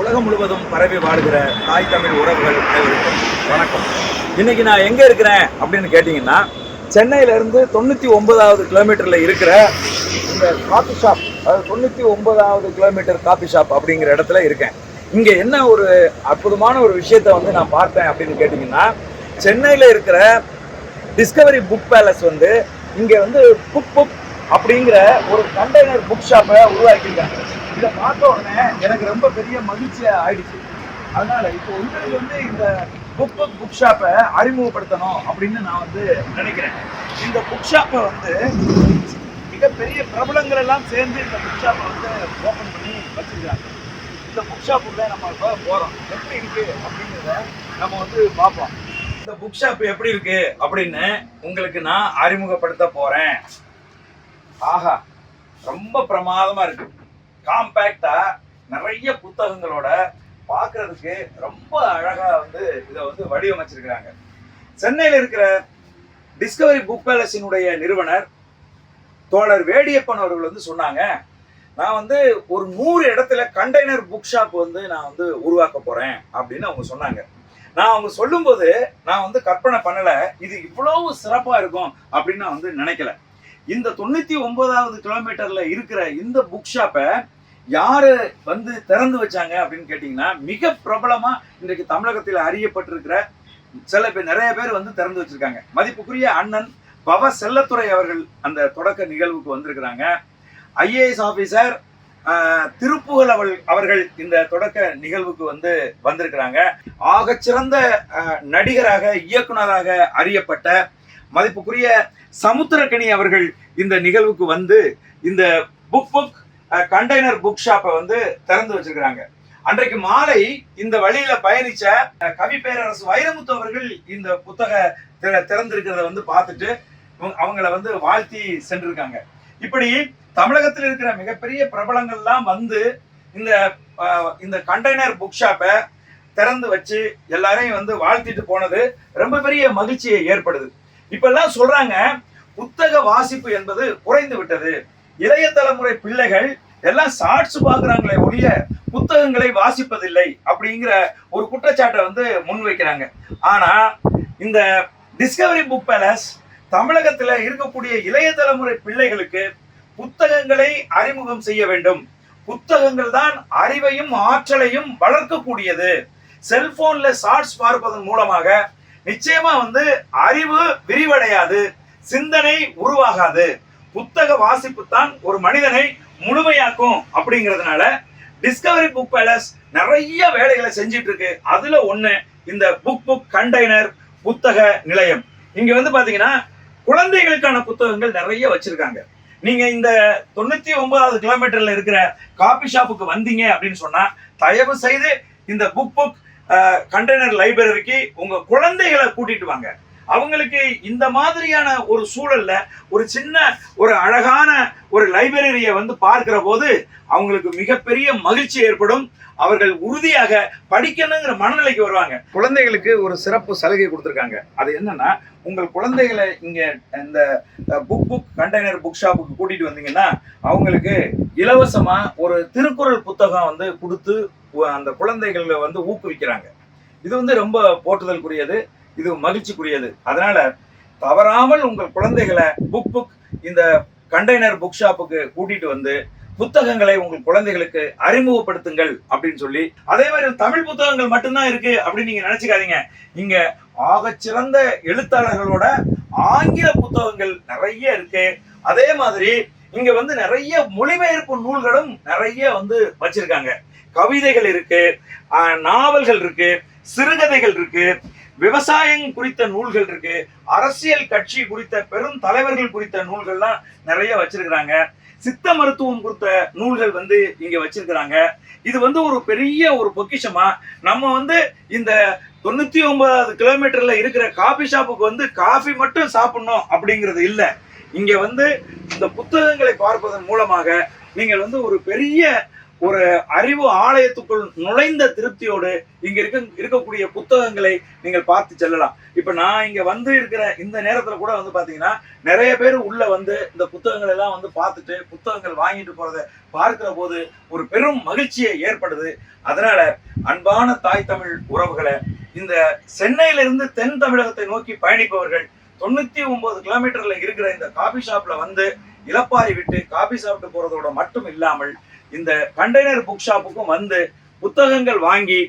உலகம் முழுவதும் பரவி வாழ்கிற தாய் தமிழ் உறவுகள் அனைவருக்கும் வணக்கம். இன்னைக்கு நான் எங்க இருக்கிறேன் அப்படின்னு கேட்டிங்கன்னா சென்னையில இருந்து தொண்ணூத்தி ஒன்பதாவது கிலோமீட்டர்ல இருக்கிற இந்த காபி ஷாப் அதாவது தொண்ணூற்றி ஒன்பதாவது கிலோமீட்டர் காபி ஷாப் அப்படிங்கிற இடத்துல இருக்கேன். இங்க என்ன ஒரு அற்புதமான ஒரு விஷயத்த வந்து நான் பார்த்தேன் அப்படின்னு கேட்டிங்கன்னா சென்னையில இருக்கிற டிஸ்கவரி புக் பேலஸ் வந்து இங்க வந்து புக் புக் அப்படிங்கிற ஒரு கண்டெய்னர் புக் ஷாப்பை உருவாக்கியிருக்காங்க. இதை பார்த்த உடனே எனக்கு ரொம்ப பெரிய மகிழ்ச்சியா ஆயிடுச்சு. அதனால இப்போ உங்களுக்கு வந்து இந்த புக் புக் புக் ஷாப்பை அறிமுகப்படுத்தணும் அப்படின்னு நான் வந்து நினைக்கிறேன். இந்த புக் ஷாப்பை வந்து மிகப்பெரிய பிரபலங்கள் எல்லாம் சேர்ந்து இந்த புக் ஷாப்பை வந்து ஓப்பன் பண்ணி வச்சிருக்காங்க. இந்த புக் ஷாப்புக்குள்ள நம்ம இப்போ போகிறோம் எப்படி இருக்கு அப்படிங்கிறத நம்ம வந்து பார்ப்போம். இந்த புக் ஷாப் எப்படி இருக்கு அப்படின்னு உங்களுக்கு நான் அறிமுகப்படுத்த போறேன். ஆஹா ரொம்ப பிரமாதமா இருக்கு. காம்பேக்டா நிறைய புத்தகங்களோட பார்க்கறதுக்கு ரொம்ப அழகா வந்து இதை வந்து வடிவமைச்சிருக்கிறாங்க. சென்னையில் இருக்கிற டிஸ்கவரி புக் பேலஸினுடைய நிறுவனர் தோழர் வேடியப்பன் அவர்கள் வந்து சொன்னாங்க நான் வந்து ஒரு நூறு இடத்துல கண்டெய்னர் புக் ஷாப் வந்து நான் வந்து உருவாக்க போறேன் அப்படின்னு அவங்க சொன்னாங்க. நான் அவங்க சொல்லும்போது நான் வந்து கற்பனை பண்ணலை இது இவ்வளவு சிறப்பாக இருக்கும் அப்படின்னு நான் வந்து நினைக்கல. இந்த தொண்ணூத்தி ஒன்பதாவது கிலோமீட்டர்ல இருக்கிற இந்த புக் ஷாப்பை யாரு வந்து திறந்து வச்சாங்க அப்படின்னு கேட்டீங்கன்னா மிக பிரபலமா இன்றைக்கு தமிழகத்தில் அறியப்பட்டிருக்கிற சில பேர் நிறைய பேர் வந்து திறந்து வச்சிருக்காங்க. மதிப்புக்குரிய அண்ணன் பவ செல்லத்துறை அவர்கள் அந்த தொடக்க நிகழ்வுக்கு வந்திருக்கிறாங்க. ஐஏஎஸ் ஆபீசர் திருப்புகழ் அவள் அவர்கள் இந்த தொடக்க நிகழ்வுக்கு வந்து வந்திருக்கிறாங்க. ஆகச்சிறந்த நடிகராக இயக்குனராக அறியப்பட்ட மதிப்புக்குரிய சமுத்திரக்கனி அவர்கள் இந்த நிகழ்வுக்கு வந்து இந்த புக் புக் கண்டெய்னர் புக் ஷாப்பை வந்து திறந்து வச்சிருக்கிறாங்க. அன்றைக்கு மாலை இந்த வழியில பயணிச்ச கவி பேரரசு வைரமுத்து அவர்கள் இந்த புத்தக திறந்திருக்கிறத வந்து பார்த்துட்டு அவங்க- அவங்கள வந்து வாழ்த்தி சென்றிருக்காங்க. இப்படி தமிழகத்தில் இருக்கிற மிகப்பெரிய பிரபலங்கள்லாம் வந்து இந்த இந்த கண்டெய்னர் புக் ஷாப்பை திறந்து வச்சு எல்லாரையும் வந்து வாழ்த்திட்டு போனது ரொம்ப பெரிய மகிழ்ச்சியை ஏற்படுது. இப்பெல்லாம் சொல்றாங்க புத்தக வாசிப்பு என்பது குறைந்து விட்டது. இளைய தலைமுறை பிள்ளைகள் எல்லாம் ஷார்ட்ஸ் பாக்குறாங்களே ஒழிய புத்தகங்களை வாசிப்பதில்லை அப்படிங்கிற ஒரு குற்றச்சாட்டை வந்து முன்வைக்கிறாங்க. ஆனா இந்த டிஸ்கவரி புக் பேலஸ் தமிழகத்துல இருக்கக்கூடிய இளைய தலைமுறை பிள்ளைகளுக்கு புத்தகங்களை அறிமுகம் செய்ய வேண்டும். புத்தகங்கள் தான் அறிவையும் ஆற்றலையும் வளர்க்கக்கூடியது. செல்போன்ல ஷார்ட்ஸ் பார்ப்பதன் மூலமாக நிச்சயமா வந்து அறிவு விரிவடையாது சிந்தனை உருவாகாது. புத்தக வாசிப்பு தான் ஒரு மனிதனை முழுமையாக்கும் அப்படிங்கிறதுனால டிஸ்கவரி புக் பேலஸ் நிறைய வேலைகளை செஞ்சிட்டு இருக்கு அதுல ஒண்ணு இந்த புக் புக் கண்டெய்னர் புத்தக நிலையம். இங்க வந்து பாத்தீங்கன்னா குழந்தைகளுக்கான புத்தகங்கள் நிறைய வச்சிருக்காங்க. நீங்க இந்த தொண்ணூத்தி ஒன்பதாவது கிலோமீட்டர்ல இருக்கிற காபி ஷாப்புக்கு வந்தீங்க அப்படின்னு சொன்னா தயவு செய்து இந்த புக் புக் கண்டெய்னர் லைப்ரரிக்கு உங்கள் குழந்தைகளை கூட்டிட்டு வாங்க. அவங்களுக்கு இந்த மாதிரியான ஒரு சூழல்ல ஒரு சின்ன ஒரு அழகான ஒரு லைப்ரரியை வந்து பார்க்கிற போது அவங்களுக்கு மிகப்பெரிய மகிழ்ச்சி ஏற்படும். அவர்கள் உறுதியாக படிக்கணுங்கிற மனநிலைக்கு வருவாங்க. குழந்தைகளுக்கு ஒரு சிறப்பு சலுகை கொடுத்துருக்காங்க. அது என்னன்னா உங்கள் குழந்தைகளை இங்கே இந்த புக் புக் கண்டெய்னர் புக் ஷாப்புக்கு கூட்டிட்டு வந்தீங்கன்னா அவங்களுக்கு இலவசமாக ஒரு திருக்குறள் புத்தகம் வந்து கொடுத்து அந்த குழந்தைகளை வந்து ஊக்குவிக்கிறாங்க. இது வந்து ரொம்ப போற்றுதலுக்குரியது இது மகிழ்ச்சிக்குரியது. அதனால தவறாமல் உங்கள் குழந்தைகளை புக் புக் இந்த கண்டெய்னர் புக் ஷாப்புக்கு கூட்டிட்டு வந்து புத்தகங்களை உங்கள் குழந்தைகளுக்கு அறிமுகப்படுத்துங்கள் அப்படின்னு சொல்லி அதே மாதிரி தமிழ் புத்தகங்கள் மட்டும்தான் இருக்கு அப்படின்னு நீங்க நினைச்சுக்காதீங்க. இங்க ஆகச்சிறந்த எழுத்தாளர்களோட ஆங்கில புத்தகங்கள் நிறைய இருக்கு. அதே மாதிரி இங்க வந்து நிறைய மொழிபெயர்ப்பு நூல்களும் நிறைய வந்து வச்சிருக்காங்க. கவிதைகள் இருக்கு நாவல்கள் இருக்கு சிறுகதைகள் இருக்கு விவசாயம் குறித்த நூல்கள் இருக்கு அரசியல் கட்சி குறித்த பெரும் தலைவர்கள் குறித்த நூல்கள்லாம் நிறைய வச்சிருக்கிறாங்க. சித்த மருத்துவம் குறித்த நூல்கள் வந்து இங்க வச்சிருக்கிறாங்க. இது வந்து ஒரு பெரிய ஒரு பொக்கிஷமா நம்ம வந்து இந்த தொண்ணூத்தி ஒன்பதாவது கிலோமீட்டர்ல இருக்கிற காபி ஷாப்புக்கு வந்து காஃபி மட்டும் சாப்பிடணும் அப்படிங்கிறது இல்ல. இங்க வந்து இந்த புத்தகங்களை பார்ப்பதன் மூலமாக நீங்கள் வந்து ஒரு பெரிய ஒரு அறிவு ஆலயத்துக்குள் நுழைந்த திருப்தியோடு இங்க இருக்க இருக்கக்கூடிய புத்தகங்களை நீங்கள் பார்த்து செல்லலாம். இப்ப நான் இங்க வந்து இருக்கிற இந்த நேரத்துல கூட வந்து பாத்தீங்கன்னா நிறைய பேர் உள்ள வந்து இந்த புத்தகங்கள் எல்லாம் வந்து பார்த்துட்டு புத்தகங்கள் வாங்கிட்டு போறத பார்க்கிற போது ஒரு பெரும் மகிழ்ச்சியை ஏற்படுது. அதனால அன்பான தாய் தமிழ் உறவுகளை இந்த சென்னையில இருந்து தென் தமிழகத்தை நோக்கி பயணிப்பவர்கள் தொண்ணூத்தி ஒன்பது கிலோமீட்டர்ல இருக்கிற இந்த காபி ஷாப்ல வந்து இலப்பாரி விட்டு காபி சாப்பிட்டு போறதோட மட்டும் இல்லாமல் இந்த கண்டெய்னர் புக் ஷாப்புக்கும் வந்து புத்தகங்கள் வாங்கி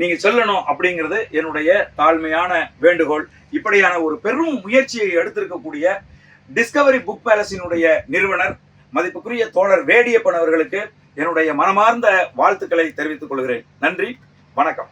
நீங்க செல்லணும் அப்படிங்கிறது என்னுடைய தாழ்மையான வேண்டுகோள். இப்படியான ஒரு பெரும் முயற்சியை எடுத்திருக்கக்கூடிய டிஸ்கவரி புக் பேலஸினுடைய நிறுவனர் மதிப்புக்குரிய தோழர் வேடியப்பன் அவர்களுக்கு என்னுடைய மனமார்ந்த வாழ்த்துக்களை தெரிவித்துக் கொள்கிறேன். நன்றி வணக்கம்.